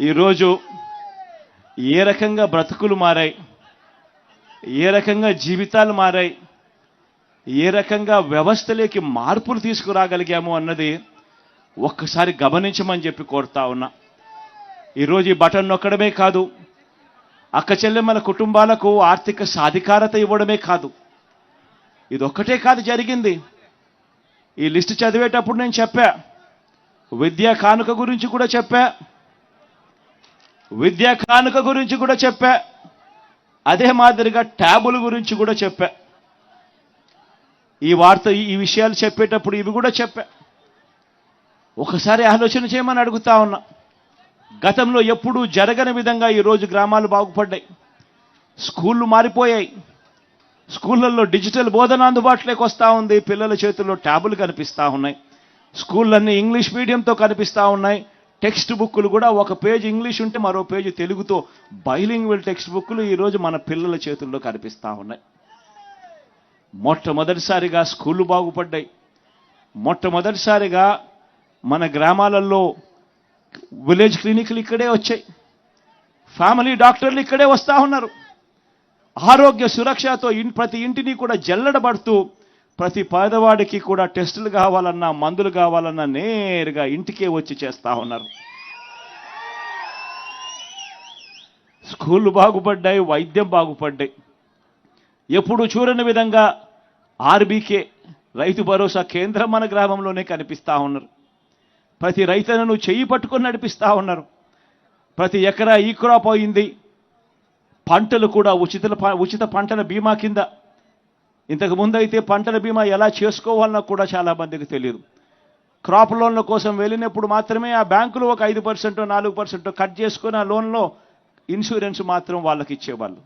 ఈరోజు ఏ రకంగా బ్రతుకులు మారాయి? ఏ రకంగా జీవితాలు మారాయి? ఏ రకంగా వ్యవస్థలోకి మార్పులు తీసుకురాగలిగాము అన్నది ఒక్కసారి గమనించమని చెప్పి కోరుతా ఉన్నా. ఈరోజు ఈ బటన్ నొక్కడమే కాదు అక్క చెల్లెమ్మల కుటుంబాలకు ఆర్థిక సాధికారత ఇవ్వడమే కాదు. ఇదొక్కటే కాదు జరిగింది. ఈ లిస్ట్ చదివేటప్పుడు నేను చెప్పా విద్యా కానుక గురించి కూడా చెప్పా విద్యా కానుక గురించి కూడా చెప్పా. అదే మాదిరిగా ట్యాబుల గురించి కూడా చెప్పా. ఈ వార్త ఈ- విషయాలు చెప్పేటప్పుడు ఇవి కూడా చెప్పా. ఒకసారి ఆలోచన చేయమని అడుగుతా ఉన్నా. గతంలో ఎప్పుడూ జరగని విధంగా ఈరోజు గ్రామాలు బాగుపడ్డాయి. స్కూళ్ళు మారిపోయాయి. స్కూళ్ళల్లో డిజిటల్ బోధన అందుబాటులోకి వస్తూ ఉంది. పిల్లల చేతుల్లో ట్యాబులు కనిపిస్తూ ఉన్నాయి. స్కూళ్ళన్నీ ఇంగ్లీష్ మీడియంతో కనిపిస్తూ ఉన్నాయి. టెక్స్ట్ బుక్కులు కూడా ఒక పేజ్ ఇంగ్లీష్ ఉంటే మరో పేజ్ తెలుగుతో బైలింగ్వల్ టెక్స్ట్ బుక్కులు ఈరోజు మన పిల్లల చేతుల్లో కనిపిస్తూ ఉన్నాయి. మొట్టమొదటిసారిగా స్కూళ్ళు బాగుపడ్డాయి. మొట్టమొదటిసారిగా మన గ్రామాలలో విలేజ్ క్లినిక్లు ఇక్కడే వచ్చాయి. ఫ్యామిలీ డాక్టర్లు ఇక్కడే వస్తూ ఉన్నారు. ఆరోగ్య సురక్షతో ప్రతి ఇంటిని కూడా జల్లడబడుతూ ప్రతి పేదవాడికి కూడా టెస్టులు కావాలన్నా మందులు కావాలన్నా నేరుగా ఇంటికే వచ్చి చేస్తా ఉన్నారు. స్కూళ్ళు బాగుపడ్డాయి వైద్యం బాగుపడ్డాయి. ఎప్పుడు చూడని విధంగా ఆర్బీకే రైతు భరోసా కేంద్రం మన గ్రామంలోనే కనిపిస్తా ఉన్నారు. ప్రతి రైతులను చెయ్యి పట్టుకొని నడిపిస్తా ఉన్నారు. ప్రతి ఎకరా ఈ క్రాప్ అయింది. పంటలు కూడా ఉచిత ఉచిత పంటల బీమా కింద ఇంతకు ముందు అయితే పంటల బీమా ఎలా చేసుకోవాలన్నా కూడా చాలా మందికి తెలియదు క్రాప్ లోన్ల కోసం వెళ్ళినప్పుడు మాత్రమే ఆ బ్యాంకులు ఒక ఐదు పర్సెంట్ నాలుగు పర్సెంట్ కట్ చేసుకుని ఆ లోన్లో ఇన్సూరెన్స్ మాత్రం వాళ్ళకి ఇచ్చేవాళ్ళు.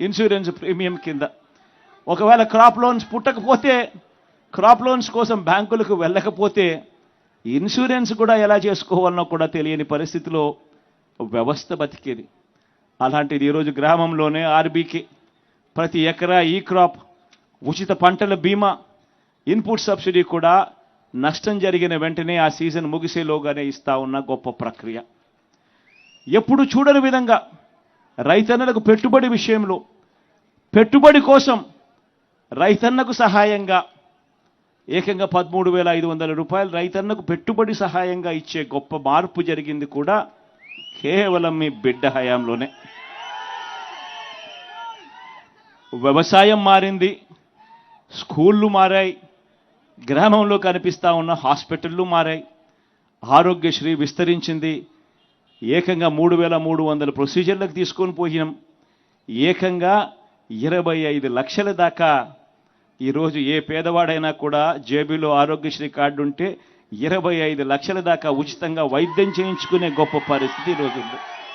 ఇన్సూరెన్స్ ప్రీమియం కింద. ఒకవేళ క్రాప్ లోన్స్ పుట్టకపోతే క్రాప్ లోన్స్ కోసం బ్యాంకులకు వెళ్ళకపోతే ఇన్సూరెన్స్ కూడా ఎలా చేసుకోవాలనో కూడా తెలియని పరిస్థితిలో వ్యవస్థ బతికేది. అలాంటిది ఈరోజు గ్రామంలోనే ఆర్బీకి. ప్రతి ఎకరా ఈ క్రాప్ ఉచిత పంటల బీమా ఇన్పుట్ సబ్సిడీ కూడా నష్టం జరిగిన వెంటనే ఆ సీజన్ ముగిసేలోగానే ఇస్తా ఉన్న గొప్ప ప్రక్రియ. ఎప్పుడు చూడని విధంగా రైతన్నలకు పెట్టుబడి విషయంలో పెట్టుబడి కోసం రైతన్నకు సహాయంగా ఏకంగా పదమూడు వేల ఐదు వందల రూపాయలు రైతన్నకు పెట్టుబడి సహాయంగా ఇచ్చే గొప్ప మార్పు జరిగింది కూడా కేవలం మీ బిడ్డ హయాంలోనే. వ్యవసాయం మారింది స్కూళ్ళు మారాయి గ్రామంలో కనిపిస్తా ఉన్న హాస్పిటళ్ళు మారాయి. ఆరోగ్యశ్రీ విస్తరించింది. ఏకంగా మూడు వేల మూడు వందల ప్రొసీజర్లకు తీసుకొని పోయినాం. ఏకంగా ఇరవై ఐదు లక్షల దాకా ఈరోజు ఏ పేదవాడైనా కూడా జేబీలో ఆరోగ్యశ్రీ కార్డు ఉంటే ఇరవై ఐదు లక్షల దాకా ఉచితంగా వైద్యం చేయించుకునే గొప్ప పరిస్థితి ఈరోజు ఉంది.